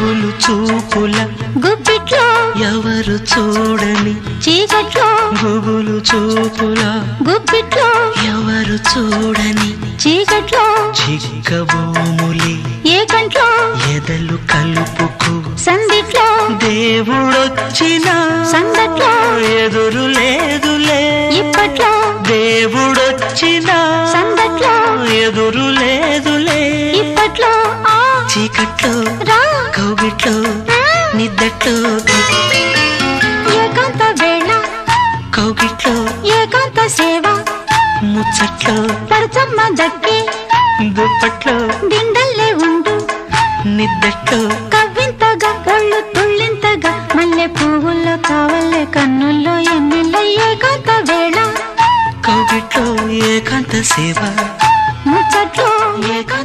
గుబులు చూపుల గుప్పిట్లో ఎవరు చూడని చీకట్లో గుబులు చూపుల గుప్పిట్లో ఎవరు చూడని చీకట్లో చిక్కబోములి ఏ కంట్లో ఎదలు కలుపుకు సందిట్లో దేవుడొచ్చిన సందట్లో ఎదురు లేదులే ఇప్పట్లో దేవుడొచ్చిన సందట్లో ఎదురు లేదులే ఇప్పట్లో ఆ చీకట్లో రా ఏకాంత వేళ కౌగిట్లో ఏకాంత సేవ ముచ్చట్లో పరచమ్మ దక్కి దుప్పట్లో దిండల్లే ఉండు. నిద్దట్లో కవ్వింతగా ఒళ్ళు తుళ్ళింతగా మల్లె పువ్వుల్లో కావల్లే కన్నుల్లో ఎన్నెల్ల ఏకాంత వేళ. కౌగిట్లో ఏకాంత సేవ ముచ్చట్లో ఏకాంత